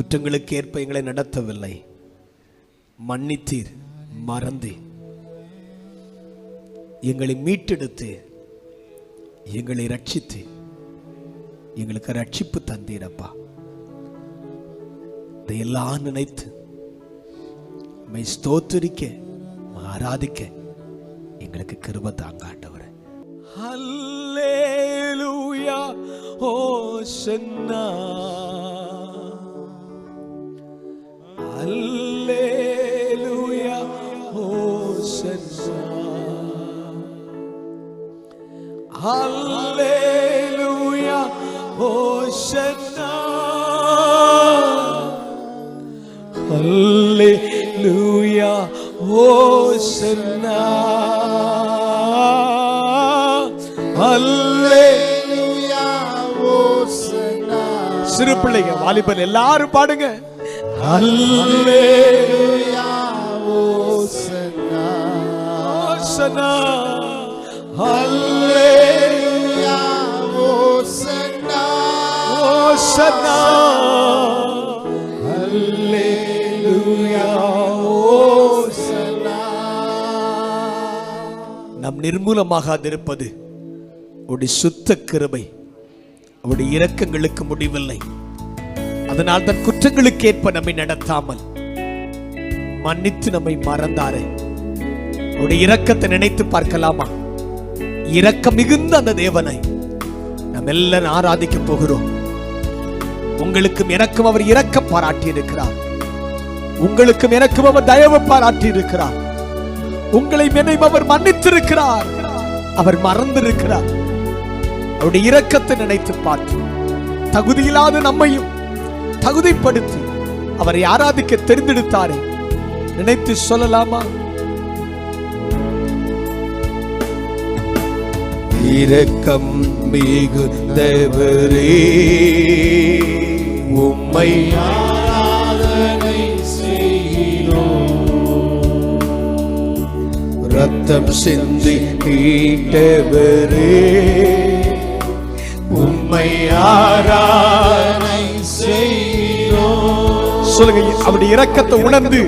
குற்றங்களுக்கு ஏற்ப எங்களை நடத்தவில்லை. மன்னித்தீர் மறந்து. எங்களை மீட்டெடுத்து எங்களை ரட்சித்து எங்களுக்கு ரட்சிப்பு தந்தீரப்பா. இதையெல்லாம் நினைத்து மை ஸ்தோத்தரிக்க ஆராதிக்க எங்களுக்கு கிருப தாங்க ஆண்டவரே ஹல்லேலூயா ஓசன்னா சிறு பிள்ளைங்க வாலிபன் எல்லாரும் பாடுங்க. ஹல்லேலூயா ஓசன்னா ஹல்லேலூயா ஹல்லேலூயா ஓசன்னா நம் நிர்மூலமாகாதிருப்பது அவருடைய சுத்த கிருபை அவருடைய இரக்கங்களுக்கு முடிவில்லை. அதனால் தன் குற்றங்களுக்கு ஏற்ப நம்மை நடத்தாமல் மன்னித்து நம்மை மறந்தாரே. அவருடைய இரக்கத்தை நினைத்து பார்க்கலாமா? இரக்கம் மிகுந்த அந்த தேவனை நாம் எல்லாரும் ஆராதிக்க போகிறோம். உங்களுக்கும் எனக்கும் அவர் இரக்கம் பாராட்டி இருக்கிறார் உங்களுக்கும் எனக்கும் அவர் தயவு பாராட்டி இருக்கிறார் உங்களை என்னையும் அவர் மன்னித்திருக்கிறார். அவர் மறந்திருக்கிறார். அவருடைய இரக்கத்தை நினைத்து பார்த்து தகுதியில்லாத நம்மையும் தகுதிப்படுத்தி அவரை ஆராதிக்க தெரிந்தெடுத்தாரே. நினைத்து சொல்லலாமா? இரக்கம் மிகுந்தவரே. உம்மை ரத்தம் சிந்தி கீட்டவரே உம்மை ஆராதனை சொல்லுங்க அவருடைய இரக்கத்தை உணர்ந்து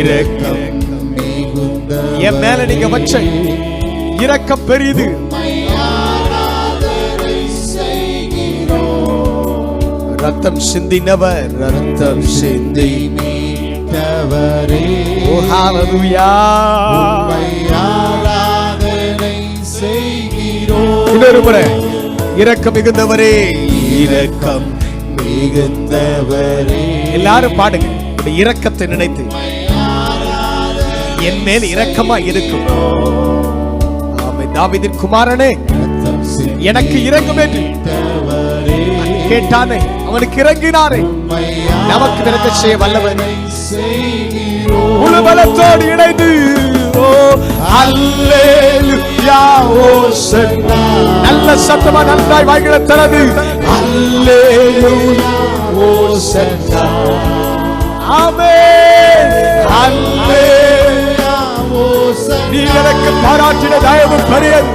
இரக்கம் என் மேல நீங்க வச்ச இரக்கம் பெரியது ரத்தம் சிந்தினவர் ரத்தம் சிந்தி மீட்டவரே ஓ ஹalleluya. ஆராதனை செய்கிறோம். இன்னொரு முறை இரக்கம் மிகுந்தவரே. இரக்கம் மிகுந்தவரே. எல்லாரும் பாடுங்க இந்த இரக்கத்தை நினைத்து. என் மேல் இரக்கமா இருக்கும். ஆமை தாவீதின் குமாரனே எனக்கு இரக்கம் என்று. சிந்தவரே கேட்டானே அவனுக்கு இறங்கினாரே. நமக்கு விளக்க செய்ய வல்லவன் செய்கிறோம் இணைந்து ஓ நல்ல சத்தமா நன்றாய் வாய்களை தரது அல்லேலூயா ஓசன்னா ஆமென். நீ எனக்கு பாராட்டின தயவு பெரியது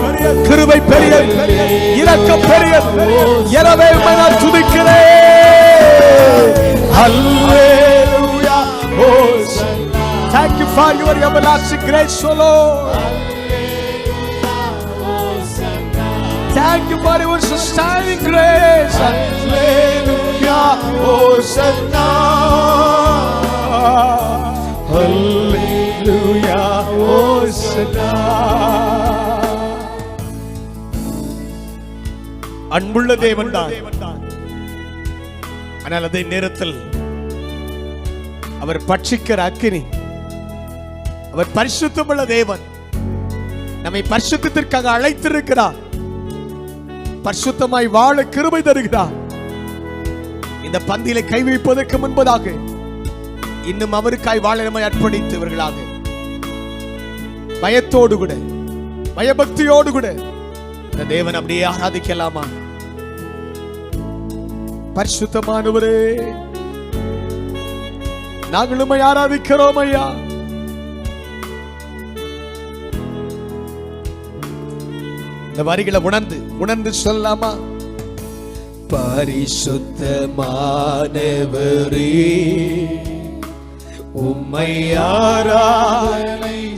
கிருபை பெரியது இரக்கம் பெரியது எனவே உம்மை நான் துதிக்கிறேன் அல்லேலூயா ஓசன்னா Thank you for your everlasting grace, O Lord. Thank you for your sustaining grace. Hallelujah. Hosanna. அன்புள்ள தேவன் தான் ஆனால் அதே நேரத்தில் அவர் பட்சிக்கிற அக்கினி அவர் பரிசுத்தமுள்ள தேவன் நம்மை பரிசுத்திற்காக அழைத்திருக்கிறார். பரிசுத்தமாய் வாழ கிருபை தருகிறார். இந்த பந்தியில கை வைப்பதற்கு முன்பதாக இன்னும் அவருக்காய் வாழ நம்மை அர்ப்பணித்தவர்களாக. பயத்தோடு கூட பயபக்தியோடு கூட இந்த தேவன் அப்படியே ஆராதிக்கலாமா? பரிசுத்தமானவரே நாங்களும் ஆராதிக்கிறோம் ஐயா. இந்த வரிகளை உணர்ந்து உணர்ந்து சொல்லலாமா? பரிசுத்தமானவரே உம்மை ஆராதனை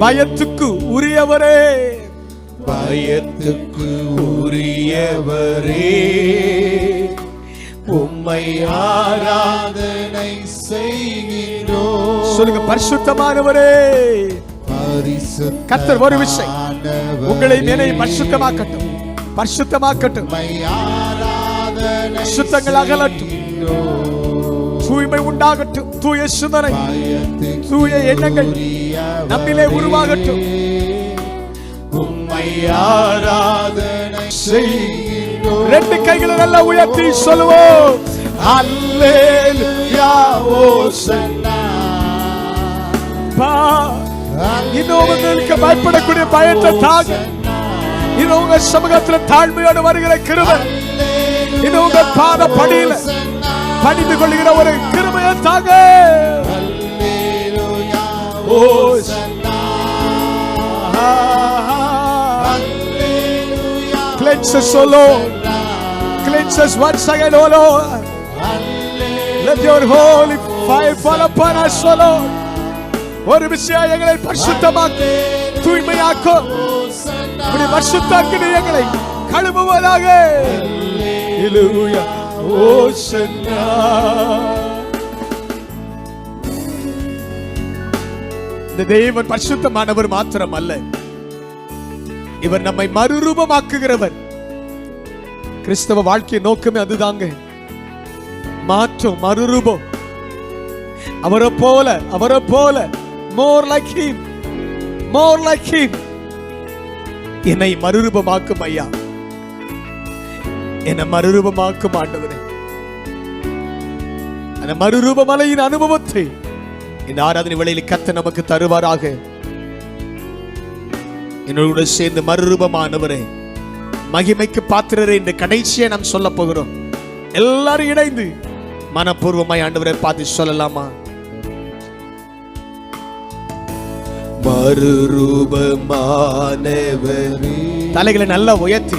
பயத்துக்கு உரியவரே. பயத்துக்கு உரியவரே. உம்மை ஆராதனை செய்கிறோம். சொல்லுங்க பரிசுத்தமானவரே. கர்த்தர் ஒரு விஷயம். உங்களை நினை பரிசுத்தமாக்கட்டும். பரிசுத்தமாக்கட்டும். சுத்தங்கள் அகலட்டும். தூய்மை உண்டாகட்டும். தூய சிந்தனை தூய எண்ணங்கள் நம்மிலே உருவாகட்டும். ரெண்டு கைகளை நல்லா உயர்த்தி சொல்லுவோம். இன்னும் பயப்படக்கூடிய பயத்தை தாங்க. இது உங்க சமூகத்துல தாழ்மையோடு வருகிற கிருபை. இது உங்க பாத படியில பணிந்து கொள்கிற ஒரு கிருபையை தாங்க. அல்லேலூயா Cleanse us, O Lord. Cleanse us once again, O Lord. Let your holy fire fall upon us, O Lord. ஒரு விஷயம் எங்களை பரிசுத்தமாக்கு தூய்மையாக்கும் இப்படி பரிசுத்தாக்கின எங்களை கழுவுவதாக Hallelujah. Hosanna. இந்த தேவன் பரிசுத்தமானவர் மாத்திரம் அல்ல இவர் நம்மை மறுரூபமாக்குகிறவர். கிறிஸ்தவ வாழ்க்கையை நோக்கமே அதுதாங்க. மாற்றம் மறுரூபம். அவரை போல அவரை போல. More like him more like him என்னை மறுரூபமாக்கும் ஐயா. என்னை மறுரூபமாக்கும் ஆண்டவரே. அந்த மறுரூபமலையின் அனுபவத்தை இந்த ஆராதனை வேளையில் கத்த நமக்கு தருவாராக. என்னோட சேர்ந்து மறுரூபமானவரே மகிமைக்கு பாத்திரரே இந்த கடைசியை நாம் சொல்ல போகிறோம். எல்லாரும் இணைந்து மனப்பூர்வமாய் ஆண்டவரை பார்த்து சொல்லலாமா? மறுரூபமானவரே. தலைகளை நல்லா உயர்த்தி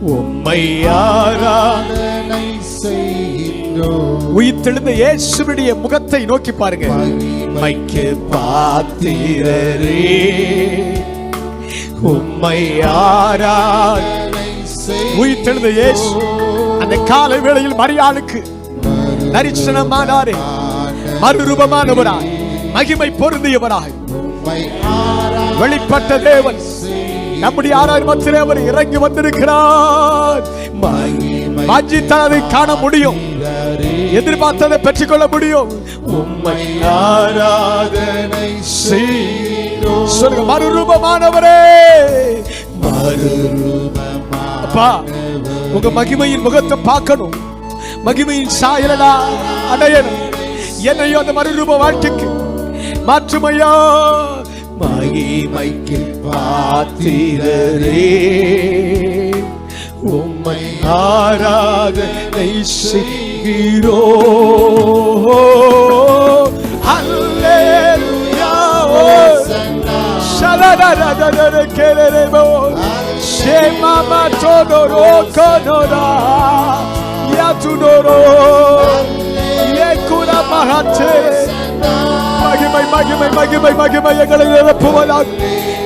உம்மை ஆரா ஆராதனை செய்கிறோம் உயிர்த்தெழுந்த இயேசுவுடைய முகத்தை நோக்கி பாருங்க மைக்கு பாத்திரரே. உம்மை ஆரார் உயிர்த்தெழுந்த இயேசு அந்த காலை வேளையில் மரியாளுக்கு தரிசனமானாரே. மறுரூபமானவராய். மகிமை பொருந்தியவராய். ஆராதனை வெளிப்பட்ட தேவன் நம்முடைய ஆராய்மத்திலே அவர் இறங்கி வந்திருக்கிறார். வாஞ்சித்ததை காண முடியும். எதிர்பார்த்ததை பெற்றுக்கொள்ள முடியும். உம்மை ஆராதனை சொல்லுங்க மறுரூபமானவரே. மறுரூபமா அப்பா உங்க மகிமையின் முகத்தை பார்க்கணும். மகிமையின் சாயலா அடையணும். என்னையும் அந்த மறுரூப வாழ்க்கைக்கு மாற்றுமையா? மகிமைக்கு பாத்திரரே உம்மை ஆராதனை செய்கிறோ அல்லேலூயா Shaladadadadada kelelebo. Shemama todoro konora. Yatudoro. Yekuna mahate. மகிமை மகிமை மகிமை மகிமை எங்களை நிரப்புவதாக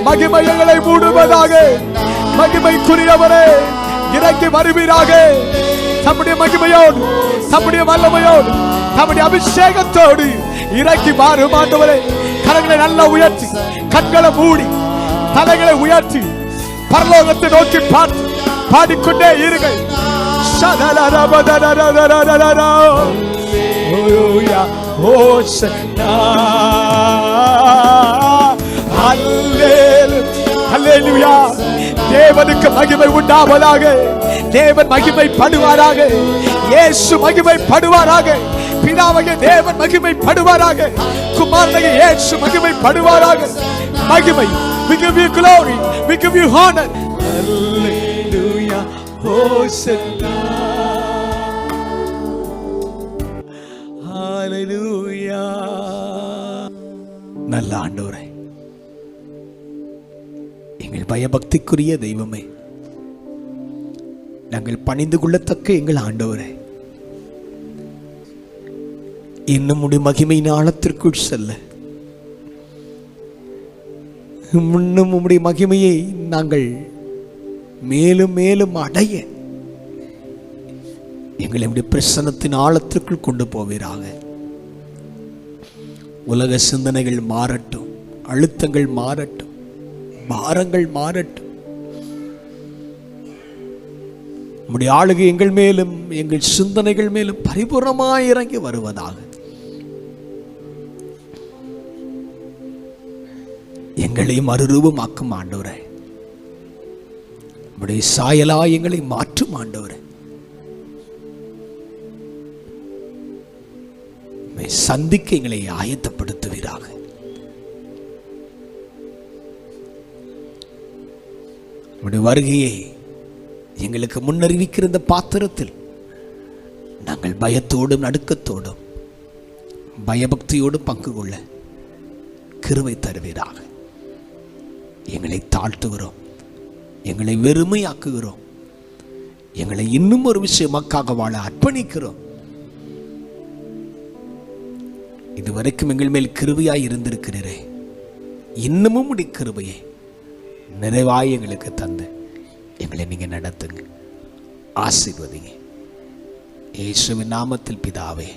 மகிமை எங்களை மூடுவதாக மகிமைக்குரியவரே இறங்கி வருவீராக தம்முடைய மகிமையோடு தம்முடைய வல்லமையோடு தம்முடைய அபிஷேகத்தோடு இறக்கி மாறு ஆண்டவரே கரங்களை நல்லா உயர்த்தி கண்களை மூடி தலைகளை உயர்த்தி பரலோகத்தை நோக்கி பார்த்து பாடிக்கொண்டே இருங்கள் சதரரபதரரரரரரரா. Hallelujah. Hosanna. Hallelujah. தேவனுக்கு மகிமை உண்டாவதாக தேவன் மகிமை படுவாராக இயேசு மகிமை படுவாராக பிதாவகை தேவன் மகிமை படுவாராக குமாரனைய இயேசு மகிமை படுவாராக மகிமை we give you glory we give you honor hallelujah hosanna நல்ல ஆண்டவரே. எங்கள் பயபக்திக்குரிய தெய்வமே நாங்கள் பணிந்து கொள்ளத்தக்க எங்கள் ஆண்டவரே. இன்னும் உடைய மகிமையின் ஆழத்திற்குள் செல்ல. இன்னும் உம்முடைய மகிமையை நாங்கள் மேலும் மேலும் அடைய எங்களை உடைய பிரசன்னத்தின் ஆழத்திற்குள் கொண்டு போவீராக. உலக சிந்தனைகள் மாறட்டும் அழுத்தங்கள் மாறட்டும் பாரங்கள் மாறட்டும். நம்முடைய ஆளுகை எங்கள் மேலும் எங்கள் சிந்தனைகள் மேலும் பரிபூர்ணமாக இறங்கி வருவதாக. எங்களை மறுரூபமாக்கும் ஆண்டவரே. நம்முடைய சாயலா எங்களை மாற்றும் ஆண்டவரே. உம்மை சந்திக்க எங்களை ஆயத்தப்படுத்துவீராக. வருகையை எங்களுக்கு முன்னறிவிக்கிற இந்த பாத்திரத்தில் நாங்கள் பயத்தோடும் நடுக்கத்தோடும் பயபக்தியோடும் பங்கு கொள்ள கிருவை தருவீராக. எங்களை தாழ்த்துகிறோம் எங்களை வெறுமையாக்குகிறோம் எங்களை இன்னும் ஒரு விஷயமாக்காக வாழ அர்ப்பணிக்கிறோம். இதுவரைக்கும் எங்கள் மேல் கிருபையாய் இருந்திருக்கிறீரே. இன்னமும் உடைய கிருபையை நிறைவாய் எங்களுக்கு தந்து எங்களை நீங்க நடத்துங்க. ஆசீர்வதிங்க. இயேசுவின் நாமத்தில் பிதாவே